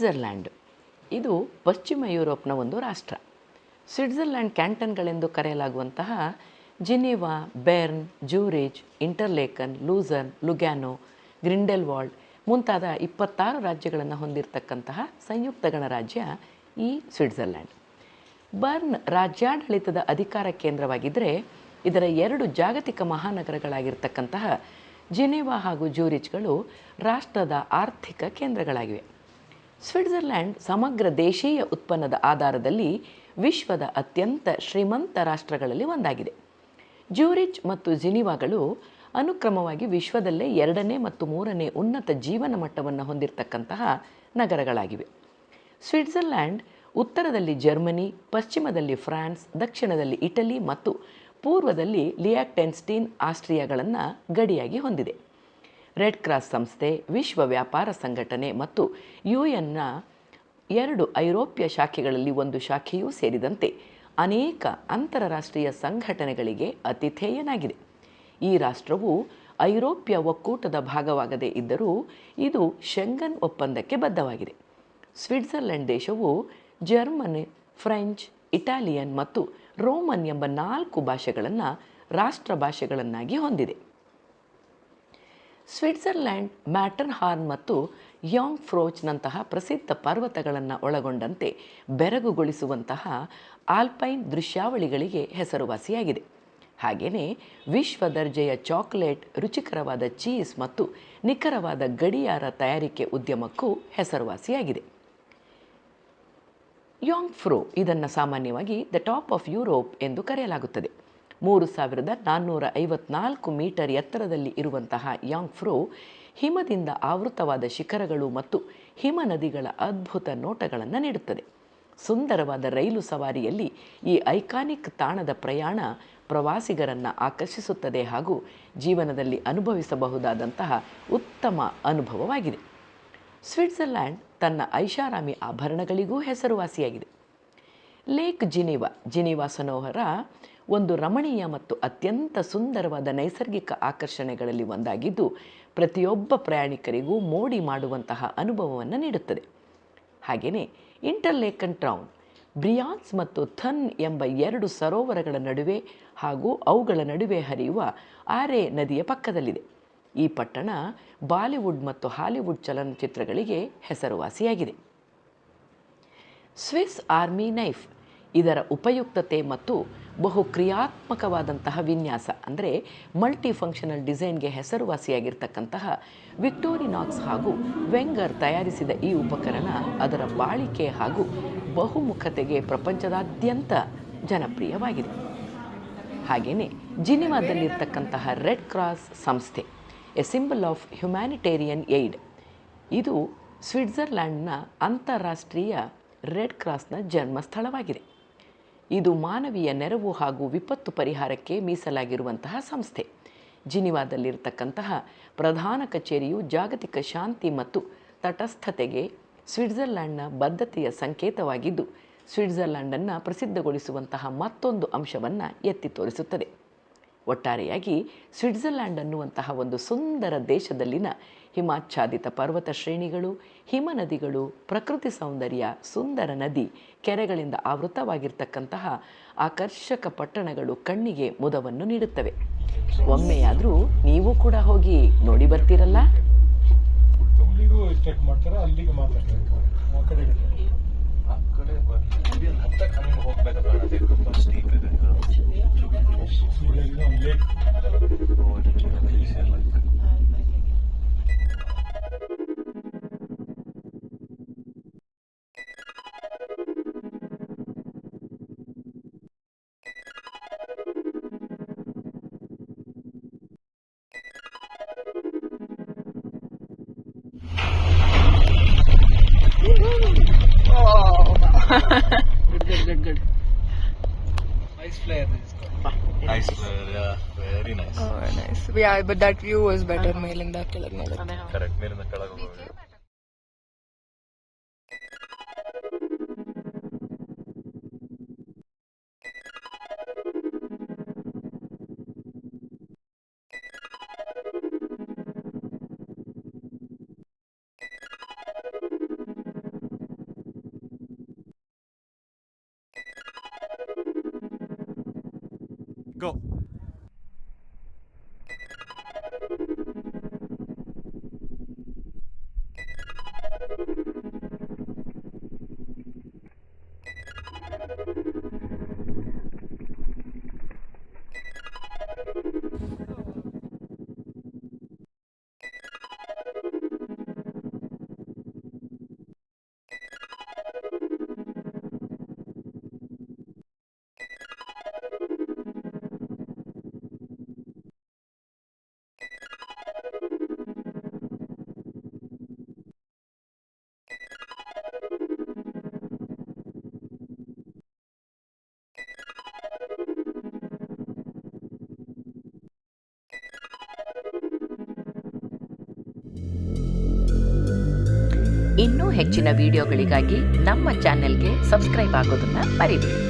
Switzerland. ಇದು ಪಶ್ಚಿಮ ಯುರೋಪ್ನ ಒಂದು ರಾಷ್ಟ್ರ. ಸ್ವಿಟ್ಜರ್ಲ್ಯಾಂಡ್ ಕ್ಯಾಂಟನ್ಗಳೆಂದು ಕರೆಯಲಾಗುವಂತಹ Geneva, Bern Zurich Interlaken Lucerne Lugano, Grindelwald ಮುಂತಾದ ಇಪ್ಪತ್ತಾರು ರಾಜ್ಯಗಳನ್ನು ಹೊಂದಿರತಕ್ಕಂತಹ ಸಂಯುಕ್ತ ಗಣರಾಜ್ಯ ಈ ಸ್ವಿಟ್ಜರ್ಲ್ಯಾಂಡ್. ಬರ್ನ್ ರಾಜ್ಯಾಡಳಿತದ ಅಧಿಕಾರ ಕೇಂದ್ರವಾಗಿದ್ದರೆ ಇದರ ಎರಡು ಜಾಗತಿಕ ಮಹಾನಗರಗಳಾಗಿರ್ತಕ್ಕಂತಹ ಜಿನೆವಾ ಹಾಗೂ ಜೂರಿಚ್ಗಳು ರಾಷ್ಟ್ರದ ಆರ್ಥಿಕ ಕೇಂದ್ರಗಳಾಗಿವೆ. ಸ್ವಿಟ್ಜರ್ಲ್ಯಾಂಡ್ ಸಮಗ್ರ ದೇಶೀಯ ಉತ್ಪನ್ನದ ಆಧಾರದಲ್ಲಿ ವಿಶ್ವದ ಅತ್ಯಂತ ಶ್ರೀಮಂತ ರಾಷ್ಟ್ರಗಳಲ್ಲಿ ಒಂದಾಗಿದೆ. ಜ್ಯೂರಿಚ್ ಮತ್ತು ಜಿನಿವಾಗಳು ಅನುಕ್ರಮವಾಗಿ ವಿಶ್ವದಲ್ಲೇ ಎರಡನೇ ಮತ್ತು ಮೂರನೇ ಉನ್ನತ ಜೀವನ ಮಟ್ಟವನ್ನು ಹೊಂದಿರತಕ್ಕಂತಹ ನಗರಗಳಾಗಿವೆ. ಸ್ವಿಟ್ಜರ್ಲ್ಯಾಂಡ್ ಉತ್ತರದಲ್ಲಿ ಜರ್ಮನಿ, ಪಶ್ಚಿಮದಲ್ಲಿ ಫ್ರಾನ್ಸ್, ದಕ್ಷಿಣದಲ್ಲಿ ಇಟಲಿ ಮತ್ತು ಪೂರ್ವದಲ್ಲಿ ಲಿಯಾಕ್ಟೆನ್ಸ್ಟೀನ್ ಆಸ್ಟ್ರಿಯಾಗಳನ್ನು ಗಡಿಯಾಗಿ ಹೊಂದಿದೆ. ರೆಡ್ ಕ್ರಾಸ್ ಸಂಸ್ಥೆ, ವಿಶ್ವ ವ್ಯಾಪಾರ ಸಂಘಟನೆ ಮತ್ತು ಯು ಎನ್ನ ಎರಡು ಐರೋಪ್ಯ ಶಾಖೆಗಳಲ್ಲಿ ಒಂದು ಶಾಖೆಯೂ ಸೇರಿದಂತೆ ಅನೇಕ ಅಂತಾರಾಷ್ಟ್ರೀಯ ಸಂಘಟನೆಗಳಿಗೆ ಅತಿಥೇಯನಾಗಿದೆ. ಈ ರಾಷ್ಟ್ರವು ಐರೋಪ್ಯ ಒಕ್ಕೂಟದ ಭಾಗವಾಗದೇ ಇದ್ದರೂ ಇದು ಶೆಂಗನ್ ಒಪ್ಪಂದಕ್ಕೆ ಬದ್ಧವಾಗಿದೆ. ಸ್ವಿಟ್ಜರ್ಲೆಂಡ್ ದೇಶವು ಜರ್ಮನ್, ಫ್ರೆಂಚ್, ಇಟಾಲಿಯನ್ ಮತ್ತು ರೋಮನ್ ಎಂಬ ನಾಲ್ಕು ಭಾಷೆಗಳನ್ನು ರಾಷ್ಟ್ರ ಭಾಷೆಗಳನ್ನಾಗಿ ಹೊಂದಿದೆ. ಸ್ವಿಟ್ಜರ್ಲ್ಯಾಂಡ್ ಮ್ಯಾಟರ್ ಹಾರ್ನ್ ಮತ್ತು ಯಾಂಗ್ ಫ್ರೋಚ್ನಂತಹ ಪ್ರಸಿದ್ಧ ಪರ್ವತಗಳನ್ನು ಒಳಗೊಂಡಂತೆ ಬೆರಗುಗೊಳಿಸುವಂತಹ ಆಲ್ಪೈನ್ ದೃಶ್ಯಾವಳಿಗಳಿಗೆ ಹೆಸರುವಾಸಿಯಾಗಿದೆ. ಹಾಗೆಯೇ ವಿಶ್ವ ದರ್ಜೆಯ ಚಾಕೊಲೇಟ್, ರುಚಿಕರವಾದ ಚೀಸ್ ಮತ್ತು ನಿಖರವಾದ ಗಡಿಯಾರ ತಯಾರಿಕೆ ಉದ್ಯಮಕ್ಕೂ ಹೆಸರುವಾಸಿಯಾಗಿದೆ. ಯಾಂಗ್ ಫ್ರೋ ಇದನ್ನು ಸಾಮಾನ್ಯವಾಗಿ ದ ಟಾಪ್ ಆಫ್ ಯುರೋಪ್ ಎಂದು ಕರೆಯಲಾಗುತ್ತದೆ. ಮೂರು ಸಾವಿರದ ನಾನ್ನೂರ ಐವತ್ನಾಲ್ಕು ಮೀಟರ್ ಎತ್ತರದಲ್ಲಿ ಇರುವಂತಹ ಯಾಂಗ್ ಫ್ರೋ ಹಿಮದಿಂದ ಆವೃತವಾದ ಶಿಖರಗಳು ಮತ್ತು ಹಿಮ ನದಿಗಳ ಅದ್ಭುತ ನೋಟಗಳನ್ನು ನೀಡುತ್ತದೆ. ಸುಂದರವಾದ ರೈಲು ಸವಾರಿಯಲ್ಲಿ ಈ ಐಕಾನಿಕ್ ತಾಣದ ಪ್ರಯಾಣ ಪ್ರವಾಸಿಗರನ್ನು ಆಕರ್ಷಿಸುತ್ತದೆ ಹಾಗೂ ಜೀವನದಲ್ಲಿ ಅನುಭವಿಸಬಹುದಾದಂತಹ ಉತ್ತಮ ಅನುಭವವಾಗಿದೆ. ಸ್ವಿಟ್ಜರ್ಲ್ಯಾಂಡ್ ತನ್ನ ಐಷಾರಾಮಿ ಆಭರಣಗಳಿಗೂ ಹೆಸರುವಾಸಿಯಾಗಿದೆ. ಲೇಕ್ ಜಿನಿವಾ ಜಿನಿವಾ ಸನೋಹರ ಒಂದು ರಮಣೀಯ ಮತ್ತು ಅತ್ಯಂತ ಸುಂದರವಾದ ನೈಸರ್ಗಿಕ ಆಕರ್ಷಣೆಗಳಲ್ಲಿ ಒಂದಾಗಿದ್ದು, ಪ್ರತಿಯೊಬ್ಬ ಪ್ರಯಾಣಿಕರಿಗೂ ಮೋಡಿ ಮಾಡುವಂತಹ ಅನುಭವವನ್ನು ನೀಡುತ್ತದೆ. ಹಾಗೆಯೇ ಇಂಟರ್ಲೇಕನ್ ಟ್ರೌನ್, ಬ್ರಿಯಾನ್ಸ್ ಮತ್ತು ಥನ್ ಎಂಬ ಎರಡು ಸರೋವರಗಳ ನಡುವೆ ಹಾಗೂ ಅವುಗಳ ನಡುವೆ ಹರಿಯುವ ಆರೆ ನದಿಯ ಪಕ್ಕದಲ್ಲಿದೆ. ಈ ಪಟ್ಟಣ ಬಾಲಿವುಡ್ ಮತ್ತು ಹಾಲಿವುಡ್ ಚಲನಚಿತ್ರಗಳಿಗೆ ಹೆಸರುವಾಸಿಯಾಗಿದೆ. ಸ್ವಿಸ್ ಆರ್ಮಿ ನೈಫ್ ಇದರ ಉಪಯುಕ್ತತೆ ಮತ್ತು ಬಹು ಕ್ರಿಯಾತ್ಮಕವಾದಂತಹ ವಿನ್ಯಾಸ, ಅಂದರೆ ಮಲ್ಟಿ ಫಂಕ್ಷನಲ್ ಡಿಸೈನ್ಗೆ ಹೆಸರುವಾಸಿಯಾಗಿರ್ತಕ್ಕಂತಹ ವಿಕ್ಟೋರಿನಾಕ್ಸ್ ಹಾಗೂ ವೆಂಗರ್ ತಯಾರಿಸಿದ ಈ ಉಪಕರಣ ಅದರ ಬಾಳಿಕೆ ಹಾಗೂ ಬಹುಮುಖತೆಗೆ ಪ್ರಪಂಚದಾದ್ಯಂತ ಜನಪ್ರಿಯವಾಗಿದೆ. ಹಾಗೆಯೇ ಜಿನಿವಾದಲ್ಲಿರ್ತಕ್ಕಂತಹ ರೆಡ್ ಕ್ರಾಸ್ ಸಂಸ್ಥೆ, a symbol of humanitarian aid, ಇದು ಸ್ವಿಟ್ಜರ್ಲ್ಯಾಂಡ್ನ ಅಂತಾರಾಷ್ಟ್ರೀಯ ರೆಡ್ ಕ್ರಾಸ್ನ ಜನ್ಮಸ್ಥಳವಾಗಿದೆ. ಇದು ಮಾನವೀಯ ನೆರವು ಹಾಗೂ ವಿಪತ್ತು ಪರಿಹಾರಕ್ಕೆ ಮೀಸಲಾಗಿರುವಂತಹ ಸಂಸ್ಥೆ. ಜಿನಿವಾದಲ್ಲಿರತಕ್ಕಂತಹ ಪ್ರಧಾನ ಕಚೇರಿಯು ಜಾಗತಿಕ ಶಾಂತಿ ಮತ್ತು ತಟಸ್ಥತೆಗೆ ಸ್ವಿಟ್ಜರ್ಲ್ಯಾಂಡ್ನ ಬದ್ಧತೆಯ ಸಂಕೇತವಾಗಿದ್ದು ಸ್ವಿಟ್ಜರ್ಲ್ಯಾಂಡನ್ನು ಪ್ರಸಿದ್ಧಗೊಳಿಸುವಂತಹ ಮತ್ತೊಂದು ಅಂಶವನ್ನು ಎತ್ತಿ ತೋರಿಸುತ್ತದೆ. ಒಟ್ಟಾರೆಯಾಗಿ ಸ್ವಿಟ್ಜರ್ಲ್ಯಾಂಡ್ ಅನ್ನುವಂತಹ ಒಂದು ಸುಂದರ ದೇಶದಲ್ಲಿನ ಹಿಮಾಚ್ಛಾದಿತ ಪರ್ವತ ಶ್ರೇಣಿಗಳು ಹಿಮ ನದಿಗಳು ಪ್ರಕೃತಿ ಸೌಂದರ್ಯ ಸುಂದರ ನದಿ ಕೆರೆಗಳಿಂದ ಆವೃತವಾಗಿರ್ತಕ್ಕಂತಹ ಆಕರ್ಷಕ ಪಟ್ಟಣಗಳು ಕಣ್ಣಿಗೆ ಮುದವನ್ನು ನೀಡುತ್ತವೆ. ಒಮ್ಮೆಯಾದರೂ ನೀವು ಕೂಡ ಹೋಗಿ ನೋಡಿ ಬರ್ತೀರಲ್ಲ? ಮಾಡ್ತಾರೆ Yeah, but that view was better. ಮೇಲಿಂದ ಕೆಳಗೆ ನೋಡೋದು ಕರೆಕ್ಟ್ ಮೇಲಿಂದ ಕೆಳಗೆ ಹೋಗೋದು Go. ಇನ್ನೂ ಹೆಚ್ಚಿನ ವಿಡಿಯೋಗಳಿಗಾಗಿ ನಮ್ಮ ಚಾನೆಲ್ಗೆ ಸಬ್ಸ್ಕ್ರೈಬ್ ಆಗೋದನ್ನು ಮರಿಬೇಡಿ.